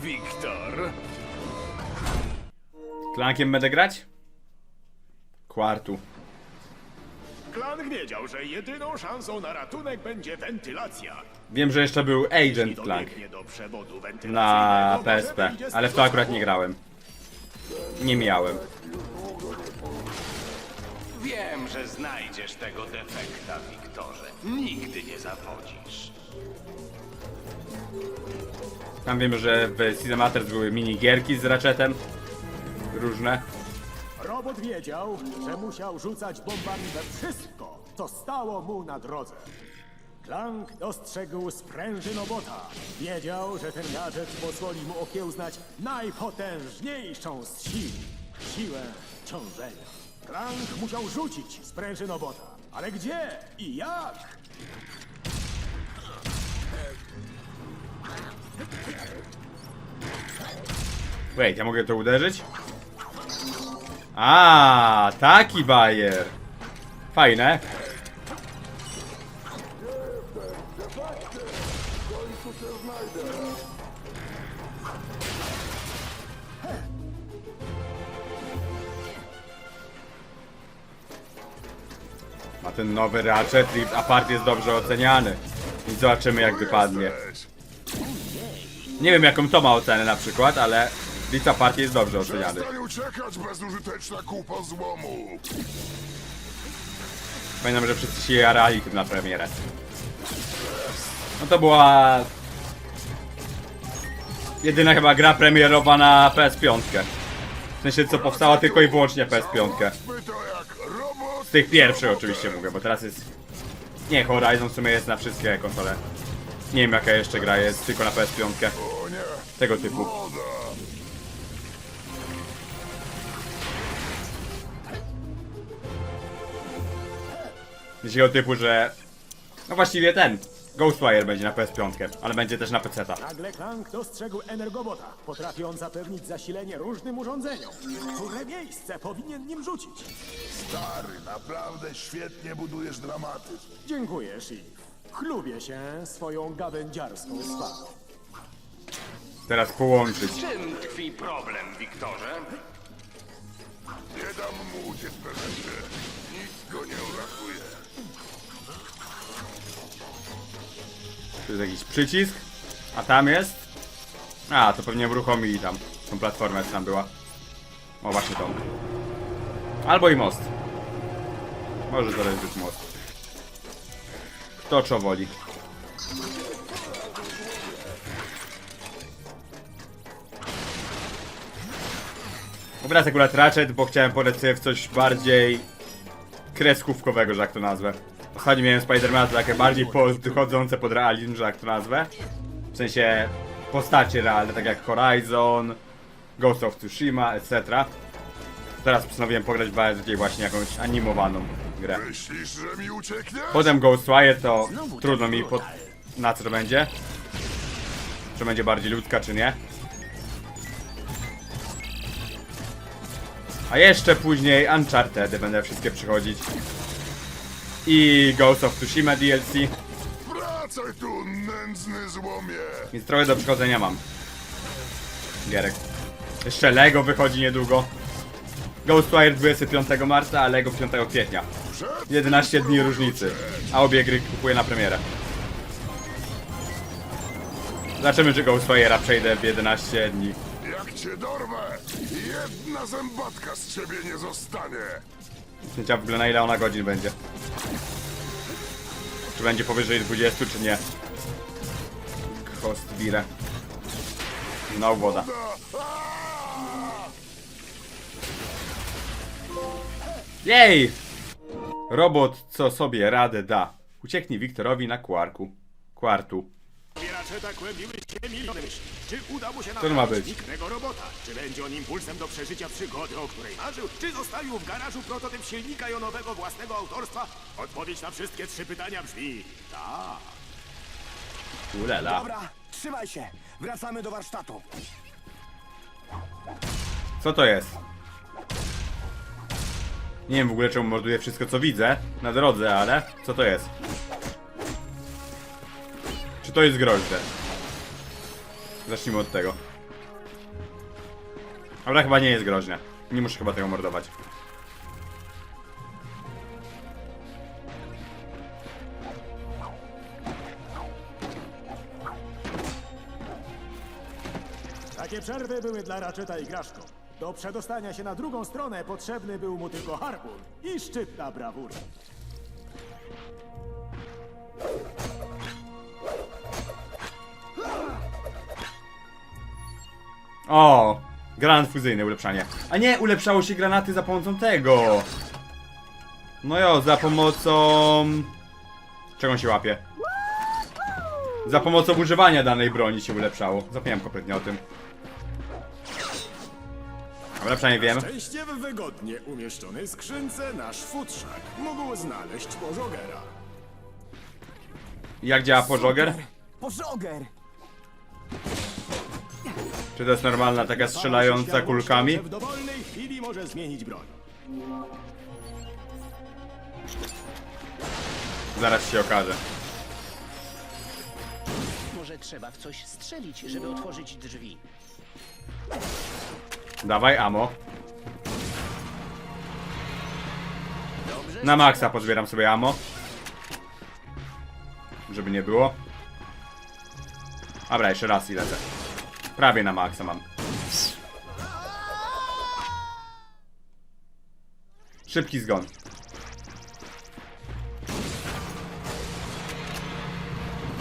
Wiktor. Klankiem będę grać? Kwartu. Klan wiedział, że jedyną szansą na ratunek będzie wentylacja. Wiem, że jeszcze był Jeśli Agent Clank dobiegnie do przewodu na wentylacyjnego, może PSP, wyjdzie z ale w to akurat nie grałem. Nie miałem. Wiem, że znajdziesz tego defekta, Wiktorze. Nigdy nie zawodzisz. Tam wiem, że w Cinematters były minigierki z Ratchetem. Różne. Robot wiedział, że musiał rzucać bombami we wszystko, co stało mu na drodze. Clank dostrzegł sprężynobota. Wiedział, że ten gadżet pozwoli mu okiełznać najpotężniejszą z sił. Siłę ciążenia. Clank musiał rzucić sprężynobota. Ale gdzie i jak? Wait, ja mogę to uderzyć? A, taki bajer. Fajne. Ma ten nowy Ratchet Rift jest dobrze oceniany. I zobaczymy jak wypadnie. Nie wiem jaką to ma ocenę na przykład, ale Rift Apart jest dobrze oceniany. Przestań uciekać, bezużyteczna kupa złomu! Pamiętam, że wszyscy się jarali tym na premierę. No to była... Jedyna chyba gra premierowa na PS5. W sensie co powstała tylko i wyłącznie PS5. My to jak robot... Z tych pierwszych oczywiście mówię, bo teraz jest... Nie, Horizon w sumie jest na wszystkie konsole. Nie wiem jaka jeszcze gra jest, tylko na PS5. O nie, Tego typu. Takiego typu, że... No właściwie ten. Ghostwire będzie na PS5, ale będzie też na PC-ta. Nagle Clank dostrzegł energobota. Potrafi on zapewnić zasilenie różnym urządzeniom. Które miejsce powinien nim rzucić? Stary, naprawdę świetnie budujesz dramatyzm. Dziękuję, Shiv. Chlubię się swoją gawędziarską swadą. Teraz połączyć. Czym tkwi problem, Wiktorze? Nie dam mu uciec prezencie. Nikt go nie uratuje. Tu jest jakiś przycisk. A tam jest? A, to pewnie uruchomili tam. Tą platformę co tam była. O, właśnie tą. Albo i most. Może to być most. Kto co woli. Obraz akurat Ratchet, bo chciałem podać sobie w coś bardziej kreskówkowego, że jak to nazwę. Ostatnio miałem Spidermana to takie bardziej podchodzące pod realizm, że jak to nazwę. W sensie postacie realne, tak jak Horizon, Ghost of Tsushima, etc. Teraz postanowiłem pograć bardziej właśnie jakąś animowaną grę. Myślisz, że mi uciekniesz? Potem Ghostwire to trudno mi pod... na co to będzie. Czy będzie bardziej ludzka, czy nie. A jeszcze później Uncharted będę wszystkie przychodzić. I Ghost of Tsushima DLC. Wracaj tu, nędzny złomie! Więc trochę do przechodzenia mam. Gierek. Jeszcze Lego wychodzi niedługo. Ghostwire 25 marca, a Lego 5 kwietnia. 11 dni różnicy. A obie gry kupuję na premierę. Zobaczymy, czy Ghostwire'a przejdę w 11 dni. Jak cię dorwę, jedna zębatka z ciebie nie zostanie! Cięcia w ogóle na ile ona godzin będzie. Czy będzie powyżej 20, czy nie. Host bire. No woda. Jej! Robot co sobie radę da. Ucieknij Wiktorowi na kwarku. Kwartu. Zbieracze się. Czy uda mu się To ma być. znikłego robota? Czy będzie on impulsem do przeżycia przygody, o której marzył? Czy zostawił w garażu prototyp silnika jonowego własnego autorstwa? Odpowiedź na wszystkie trzy pytania brzmi tak. Ulela. Dobra, trzymaj się. Wracamy do warsztatu. Co to jest? Nie wiem w ogóle czemu morduję wszystko co widzę na drodze, ale co to jest? Czy to jest groźne? Zacznijmy od tego. Dobra, chyba nie jest groźne. Nie muszę chyba tego mordować. Takie przerwy były dla Ratcheta igraszką. Do przedostania się na drugą stronę potrzebny był mu tylko harpun i szczytna brawura. O! Granat fuzyjny, ulepszanie. A nie, ulepszało się granaty za pomocą tego. No jo, za pomocą... Czego on się łapie? Za pomocą używania danej broni się ulepszało. Zapomniałem kompletnie o tym. Ulepszanie wiem. Szczęście w wygodnie umieszczonej skrzynce nasz futrzak mógł znaleźć pożogera. Jak działa pożoger? Pożoger! Czy to jest normalna taka strzelająca kulkami? W dowolnej chwili może zmienić broń. Zaraz się okaże. Może trzeba w coś strzelić, żeby otworzyć drzwi. Dawaj amo. Na maksa pozbieram sobie amo. Żeby nie było. Dobra, jeszcze raz i lecę. Prawie na maksa mam. Szybki zgon.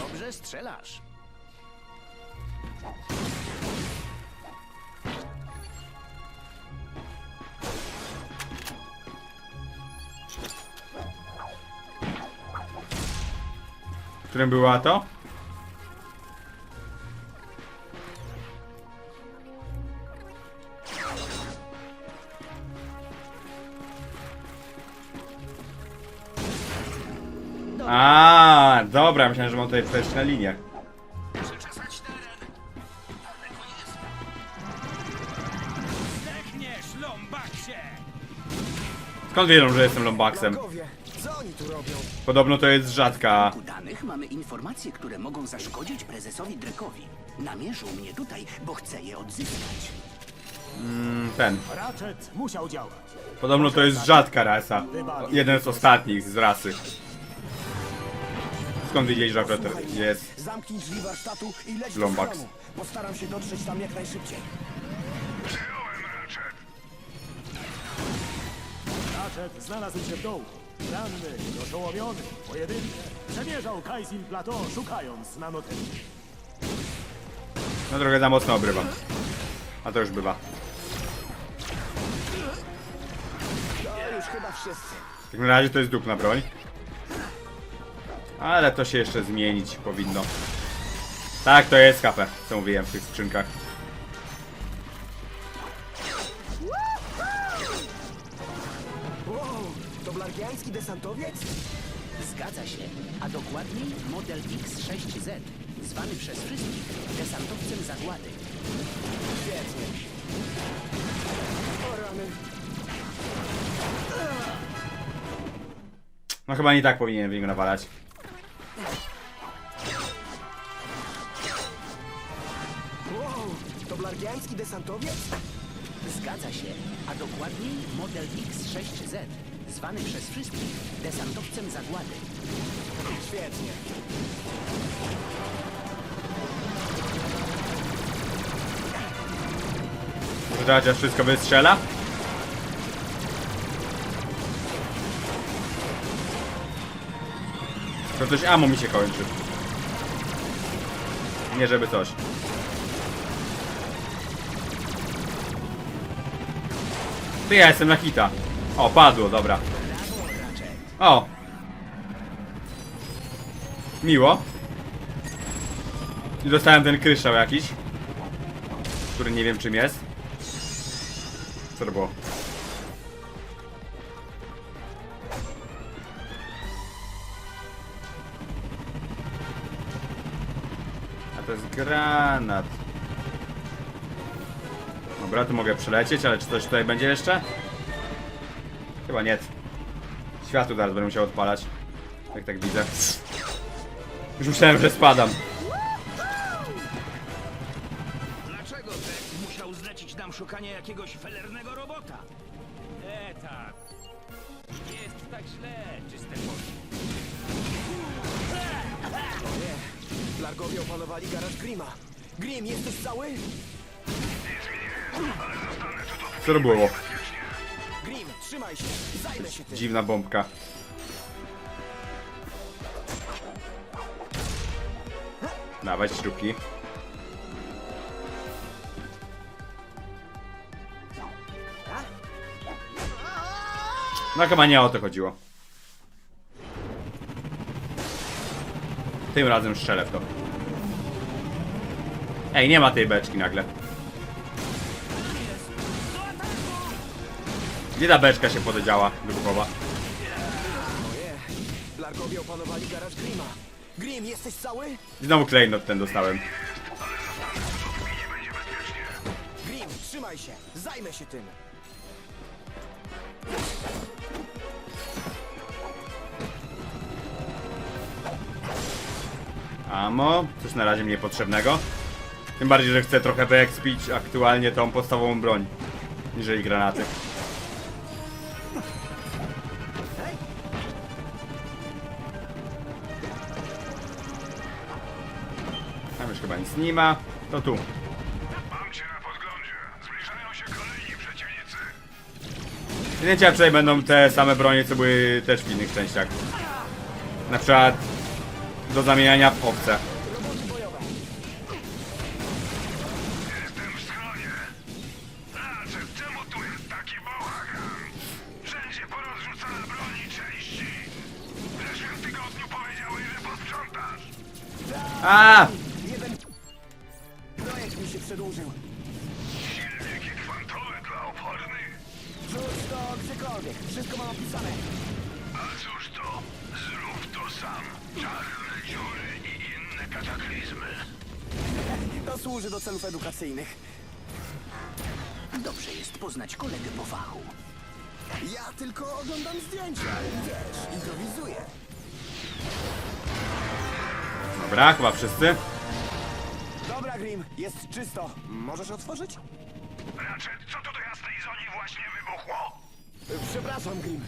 Dobrze strzelasz. Którym była to? A, dobra, myślałem, że mam tutaj przejść na linię. Skąd wiedzą, że jestem lombaksem? Bogowie, co oni tu robią? Podobno to jest rzadka. U danych mamy informacje, które mogą zaszkodzić prezesowi Drekowi. Namierzył mnie tutaj, bo chce je odzyskać. Ten. Ratchet musiał działać. Podobno to jest rzadka rasa. Jeden z ostatnich z rasy. Skąd wiedzieli, że akurat jest? Zamknij drzwi warsztatu i leć Lombax. do. Postaram się dotrzeć tam jak najszybciej. Przyjąłem, Ratchet. Ratchet znalazł się w dołku. Ranny, oszołomiony, pojedynczy. Przemierzał Kaisil Plateau, szukając nanotechnik. No trochę za mocno obrywam. A to już bywa. To już chyba wszyscy. W takim razie to jest dupna broń. Ale to się jeszcze zmienić powinno. Tak, to jest kafe, co mówiłem w tych skrzynkach. To blargiański desantowiec? Zgadza się, a dokładniej model X6Z, zwany przez wszystkich desantowcem zagłady. Świetnie. O rany. No chyba nie tak powinien w niego nawalać. Wow, to blargiański desantowiec? Zgadza się, a dokładniej model X6Z, zwany przez wszystkich desantowcem zagłady. Świetnie. Chociaż wszystko wystrzela? To coś amo mi się kończy. Nie żeby coś. Ty ja jestem na hita. O, padło, dobra. O! Miło. I dostałem ten kryształ jakiś. Który nie wiem czym jest. Co to było? A to jest granat. Dobra, tu mogę przelecieć, ale czy coś tutaj będzie jeszcze? Chyba nie. Światło zaraz będę musiał odpalać. Jak tak widzę. Już myślałem, że spadam. zamierzał zlecić nam szukanie jakiegoś felernego robota. E, tak. Nie jest tak źle, czyste polskie. Blargowie opanowali garaż Grima. Grim, jesteś cały? Co to było? Dziwna bombka. Dawać śrubki. No chyba nie o to chodziło. Tym razem strzelę w to. Ej, nie ma tej beczki nagle. Gdzie ta beczka się podziała wybuchowa? Oje, Blargowie opanowali garaż Grima. Grim, jesteś cały? I znowu klejnot ten dostałem. Grim, trzymaj się. Zajmę się tym. Amo, coś na razie mnie potrzebnego. Tym bardziej, że chcę trochę wyekspić aktualnie tą podstawową broń. Niżeli granaty. Chyba nic nie ma. To tu. Mam cię na podglądzie. Zbliżają się kolejni przeciwnicy. Czy będą te same bronie, co były też w innych częściach. Na przykład do zamieniania w owce. Jestem w schronie. Ratchet, czemu tu jest taki bałagan? Wszędzie porozrzucane broni i części. W zeszłym tygodniu powiedziałeś, że posprzątasz. A! Cóż to? Zrób to sam. Czarne dziury i inne kataklizmy. To służy do celów edukacyjnych. Dobrze jest poznać kolegę po fachu. Ja tylko oglądam zdjęcia. Wiesz, improwizuję. Dobra, chyba wszyscy. Dobra, Grim, jest czysto. Możesz otworzyć? Ratchet, co tu do jasnej zoni właśnie wybuchło? Przepraszam, Grim.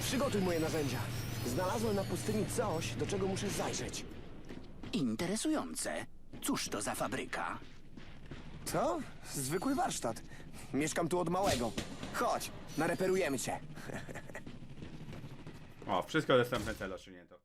Przygotuj moje narzędzia. Znalazłem na pustyni coś, do czego muszę zajrzeć. Interesujące. Cóż to za fabryka? Co? Zwykły warsztat. Mieszkam tu od małego. Chodź, nareperujemy cię. O, wszystko dostępne cel osiągnięto.